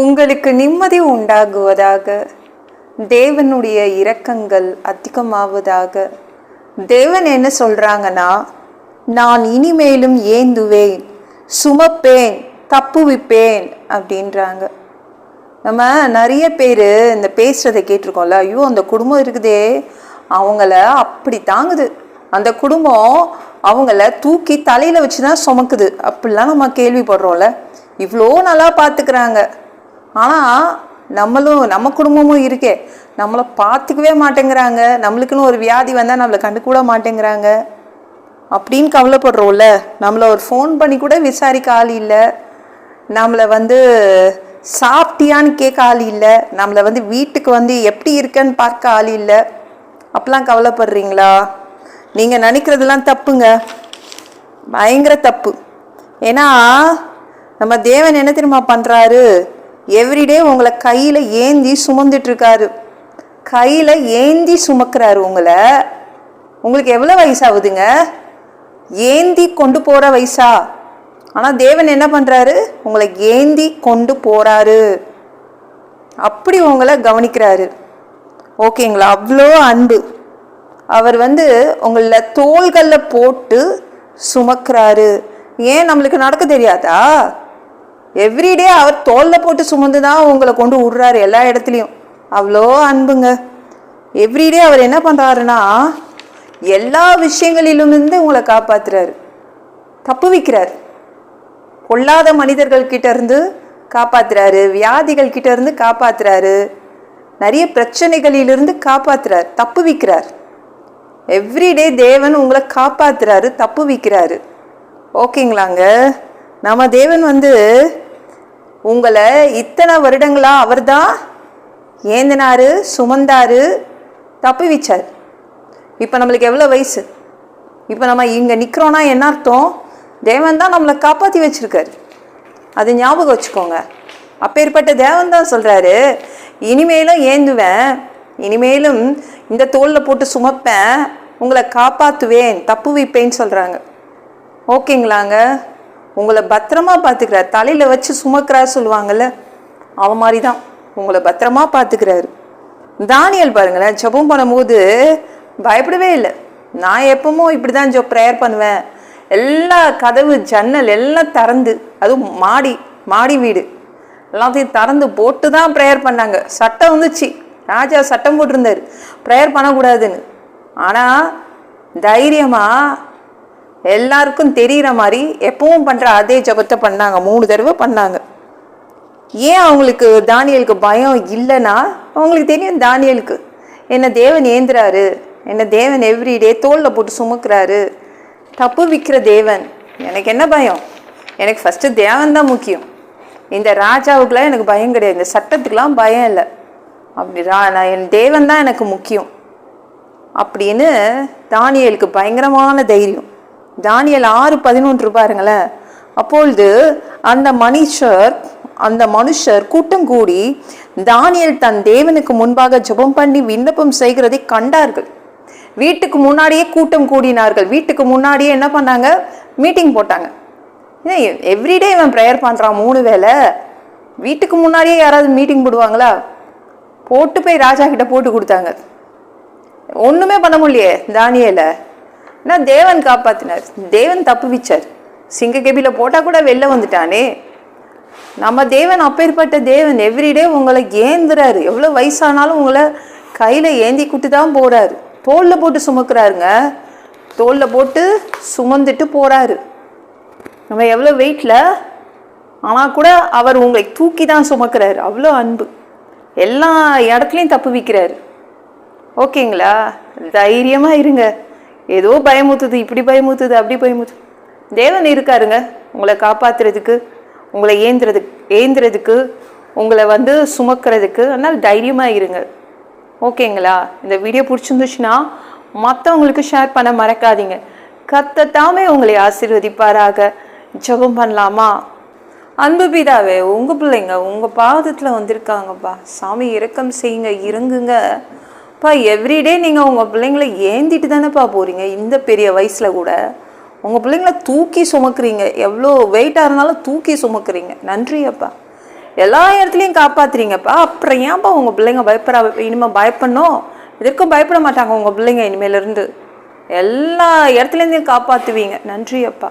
உங்களுக்கு நிம்மதி உண்டாகுவதாக. தேவனுடைய இரக்கங்கள் அதிகமாவதாக. தேவன் என்ன சொல்கிறாங்கன்னா நான் இனிமேலும் ஏந்துவேன் சுமப்பேன் தப்புவிப்பேன் அப்படின்றாங்க. நம்ம நிறைய பேர் இந்த பேசுகிறத கேட்டிருக்கோம்ல ஐயோ அந்த குடும்பம் இருக்குதே அவங்கள அப்படி தாங்குது. அந்த குடும்பம் அவங்கள தூக்கி தலையில் வச்சு தான் சுமக்குது. அப்படிலாம் நம்ம கேள்விப்படுறோம்ல. இவ்வளோ நல்லா பார்த்துக்கிறாங்க ஆனால் நம்மளும் நம்ம குடும்பமும் இருக்கே. நம்மளை பார்த்துக்கவே மாட்டேங்கிறாங்க. நம்மளுக்குன்னு ஒரு வியாதி வந்தால் நம்மளை கண்டுக்கூட மாட்டேங்கிறாங்க. அப்படின்னு கவலைப்படுறோம்ல. நம்மளை ஒரு ஃபோன் பண்ணி கூட விசாரிக்க ஆள் இல்லை. நம்மளை வந்து சாப்பிட்டியான்னு கேட்க ஆள் இல்லை. நம்மளை வந்து வீட்டுக்கு வந்து எப்படி இருக்கேன்னு பார்க்க ஆள் இல்லை. அப்பெல்லாம் கவலைப்படுறீங்களா? நீங்கள் நினைக்கிறதெல்லாம் தப்புங்க. பயங்கர தப்பு. ஏன்னா நம்ம தேவன் என்ன தெரியுமா பண்ணுறாரு எவ்ரிடே உங்களை கையில் ஏந்தி சுமந்துட்டு இருக்காரு கையில் ஏந்தி சுமக்கிறாரு உங்களை. உங்களுக்கு எவ்வளோ வயசாகுதுங்க? ஏந்தி கொண்டு போகிற வயசா? ஆனால் தேவன் என்ன பண்ணுறாரு உங்களை ஏந்தி கொண்டு போகிறாரு அப்படி உங்களை கவனிக்கிறாரு. ஓகேங்களா? அவ்வளோ அன்பு. அவர் வந்து உங்களை தோள்களில் போட்டு சுமக்கிறாரு. ஏன் நம்மளுக்கு நடக்க தெரியாதா? எவ்ரிடே அவர் தோலில் போட்டு சுமந்து தான் உங்களை கொண்டு விடுறாரு எல்லா இடத்துலையும். அவ்வளோ அன்புங்க. எவ்ரிடே அவர் என்ன பண்ணுறாருன்னா எல்லா விஷயங்களிலுமிருந்து உங்களை காப்பாற்றுறாரு தப்பு வைக்கிறார். பொல்லாத மனிதர்கள் கிட்டேருந்து இருந்து வியாதிகள் கிட்டேருந்து காப்பாற்றுறாரு நிறைய பிரச்சனைகளிலிருந்து காப்பாற்றுறார் தப்பு வைக்கிறார். எவ்ரிடே தேவன் உங்களை காப்பாற்றுறாரு தப்பு வைக்கிறாரு. ஓகேங்களாங்க நம்ம தேவன் வந்து உங்களை இத்தனை வருடங்களா அவர்தான் ஏந்தினாரு சுமந்தாரு தப்புவிச்சார். இப்போ நம்மளுக்கு எவ்வளோ வயசு? இப்போ நம்ம இங்கே நிற்கிறோன்னா என்ன அர்த்தம்? தேவன் தான் நம்மளை காப்பாற்றி வச்சுருக்காரு. அது ஞாபகம் வச்சுக்கோங்க. அப்பேற்பட்ட தேவன் தான் சொல்கிறாரு இனிமேலும் ஏந்துவேன் இனிமேலும் இந்த தோளில் போட்டு சுமப்பேன் உங்களை காப்பாற்றுவேன் தப்பு வைப்பேன்னு சொல்கிறாங்க ஓகேங்களாங்க? உங்களை பத்திரமா பார்த்துக்கிறார். தலையில் வச்சு சுமக்கிறார் சொல்லுவாங்கல்ல அவன் மாதிரி தான் உங்களை பத்திரமா பார்த்துக்கிறாரு. தானியல் பாருங்களேன் ஜெபம் பண்ணும்போது பயப்படவே இல்லை. நான் எப்பவுமோ இப்படி தான் ஜோ ப்ரேயர் பண்ணுவேன். எல்லா கதவு ஜன்னல் எல்லாம் திறந்து அதுவும் மாடி மாடி வீடு எல்லாத்தையும் திறந்து போட்டு தான் ப்ரேயர் பண்ணாங்க. சட்டம் வந்துச்சு. ராஜா சட்டம் போட்டிருந்தாரு. ப்ரேயர் பண்ணக்கூடாதுன்னு. ஆனால் தைரியமாக எல்லாருக்கும் தெரிகிற மாதிரி எப்பவும் பண்ணுற அதே ஜபத்தை பண்ணாங்க. மூணு தடவை பண்ணாங்க. ஏன் அவங்களுக்கு தானியலுக்கு பயம் இல்லைன்னா அவங்களுக்கு தெரியும் தானியலுக்கு. என்ன தேவன் ஏந்துறாரு. என்ன தேவன் எவ்ரிடே தோளில் போட்டு சுமக்கிறாரு. தப்பு விற்கிற தேவன். எனக்கு என்ன பயம்? எனக்கு ஃபஸ்ட்டு தேவன் தான் முக்கியம். இந்த ராஜாவுக்கெலாம் எனக்கு பயம் கிடையாது. இந்த சட்டத்துக்கெலாம் பயம் இல்லை. அப்படி ரா நான் என் தேவன் தான் எனக்கு முக்கியம். அப்படின்னு தானியலுக்கு பயங்கரமான தைரியம். தானியல் ஆறு பதினொன்று பாருங்களேன் அப்பொழுது அந்த மனுஷர் அந்த மனுஷர் கூட்டம் கூடி தானியல் தன் தேவனுக்கு முன்பாக ஜெபம் பண்ணி விண்ணப்பம் செய்கிறதை கண்டார்கள். வீட்டுக்கு முன்னாடியே கூட்டம் கூடினார்கள். வீட்டுக்கு முன்னாடியே என்ன பண்ணாங்க? மீட்டிங் போட்டாங்க. எவ்ரிடே இவன் ப்ரேயர் பண்ணுறான் மூணு வேளை. வீட்டுக்கு முன்னாடியே யாராவது மீட்டிங் போடுவாங்களா? போட்டு போய் ராஜா கிட்ட போட்டு கொடுத்தாங்க. ஒன்றுமே பண்ண முடியலையே தானியலை. நான் தேவன் காப்பாத்தினார். தேவன் தப்பு விச்சார். சிங்க கெபில கூட வெளில வந்துட்டானே. நம்ம தேவன் அப்பேற்பட்ட தேவன் எவ்ரிடே உங்களை ஏந்துறாரு. எவ்வளோ வயசானாலும் உங்களை கையில் ஏந்தி கூட்டு தான் போகிறாரு தோளில் போட்டு சுமக்கிறாருங்க. தோளில் போட்டு சுமந்துட்டு போகிறாரு நம்ம எவ்வளோ வெயிட்டில் ஆனால் கூட அவர் உங்களை தூக்கி தான் சுமக்கிறாரு. அவ்வளோ அன்பு. எல்லா இடத்துலையும் தப்பு வைக்கிறாரு. ஓகேங்களா? தைரியமாக இருங்க. ஏதோ பயமுத்துது இப்படி பயமுத்துது அப்படி பயமுத்துது. தேவன் இருக்காருங்க உங்களை காப்பாற்றுறதுக்கு உங்களை ஏந்துறதுக்கு ஏந்துறதுக்கு உங்களை வந்து சுமக்கிறதுக்கு. அதனால் தைரியமாக இருங்க. ஓகேங்களா? இந்த வீடியோ பிடிச்சிருந்துச்சுன்னா மற்றவங்களுக்கு ஷேர் பண்ண மறக்காதீங்க. கத்தத்தாமே உங்களை ஆசீர்வதிப்பாராக. ஜெபம் பண்ணலாமா? அன்பு பிதாவே உங்கள் பிள்ளைங்க உங்கள் பாதத்தில் வந்திருக்காங்கப்பா. சாமி இறக்கம் செய்யுங்க இறங்குங்க. இப்போ எவ்ரிடே நீங்கள் உங்கள் பிள்ளைங்களை ஏந்திட்டு தானேப்பா போகிறீங்க இந்த பெரிய வயசில் கூட. உங்கள் பிள்ளைங்கள தூக்கி சுமக்குறீங்க எவ்வளோ வெயிட்டாக இருந்தாலும் தூக்கி சுமக்குறீங்க. நன்றி அப்பா. எல்லா இடத்துலையும் காப்பாத்துறீங்கப்பா. அப்புறம் ஏன்ப்பா உங்கள் பிள்ளைங்க பயப்பட இனிமேல் பயப்படணும்? இதற்கும் பயப்பட மாட்டாங்க உங்கள் பிள்ளைங்க இனிமேலேருந்து. எல்லா இடத்துலேருந்தையும் காப்பாற்றுவீங்க நன்றி அப்பா.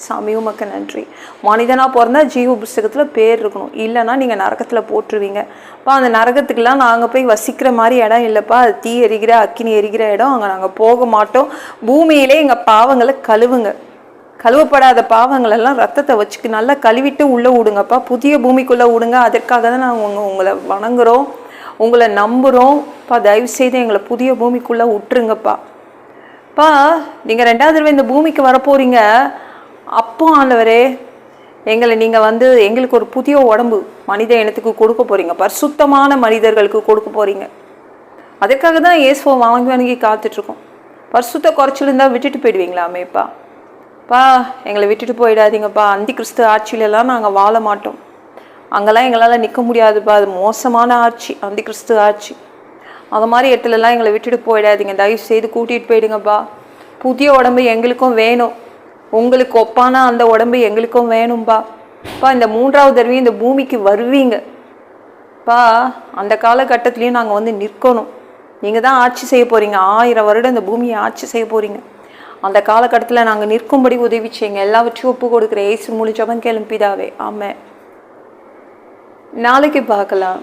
சாமி உமக்கு நன்றி. மனிதனாக பிறந்தா ஜீவ புஸ்தகத்தில் பேர் இருக்கணும். இல்லைன்னா நீங்கள் நரகத்தில் போட்டுருவீங்கப்பா அந்த நரகத்துக்கெல்லாம் நாங்கள் போய் வசிக்கிற மாதிரி இடம் இல்லைப்பா. அது தீ எரிகிற அக்கினி எரிகிற இடம். அங்கே நாங்கள் போக மாட்டோம். பூமியிலே எங்கள் பாவங்களை கழுவுங்க. கழுவப்படாத பாவங்களெல்லாம் ரத்தத்தை வச்சுக்கு நல்லா கழுவிட்டு உள்ளே விடுங்கப்பா. புதிய பூமிக்குள்ளே விடுங்க. அதற்காக தான் நாங்கள் உங்கள் உங்களை வணங்குறோம். உங்களை நம்புகிறோம்ப்பா தயவு செய்து எங்களை புதிய பூமிக்குள்ளே விட்டுருங்கப்பா. பா நீங்கள் ரெண்டாவது தடவை இந்த பூமிக்கு வரப்போறீங்க. அப்போ ஆண்டவரே எங்களை நீங்கள் வந்து எங்களுக்கு ஒரு புதிய உடம்பு மனித இனத்துக்கு கொடுக்க போகிறீங்க பரிசுத்தமான மனிதர்களுக்கு கொடுக்க போகிறீங்க அதுக்காக தான் இயேசுவை வாங்கி வாங்கி காத்துட்ருக்கோம். பரிசுத்த குறைச்சல் இருந்தால் விட்டுட்டு போயிடுவீங்களாமேப்பா பா எங்களை விட்டுட்டு போயிடாதீங்கப்பா. அந்தி கிறிஸ்து ஆட்சியிலலாம் நாங்கள் வாழ மாட்டோம். அங்கெல்லாம் எங்களால் நிற்க முடியாதுப்பா. அது மோசமான ஆட்சி அந்தி கிறிஸ்து ஆட்சி. அந்த மாதிரி இடத்துலலாம் எங்களை விட்டுட்டு போயிடாதீங்க. தயவு செய்து கூட்டிகிட்டு போயிடுங்கப்பா. புதிய உடம்பு எங்களுக்கும் வேணும். உங்களுக்கு ஒப்பான? அந்த உடம்பு எங்களுக்கும் வேணும்பா. பா இந்த மூன்றாவது தடவையும் இந்த பூமிக்கு வருவீங்க. பா அந்த காலகட்டத்துலேயும் நாங்கள் வந்து நிற்கணும். நீங்கள் தான் ஆட்சி செய்ய போகிறீங்க ஆயிரம் வருடம் இந்த பூமியை ஆட்சி செய்ய போகிறீங்க அந்த காலகட்டத்தில் நாங்கள் நிற்கும்படி உதவி செய்யுங்க. எல்லாவற்றையும் ஒப்பு கொடுக்குற ஏசு மூலி ஜபம் கேளும் பிதாவே. நாளைக்கு பார்க்கலாம்.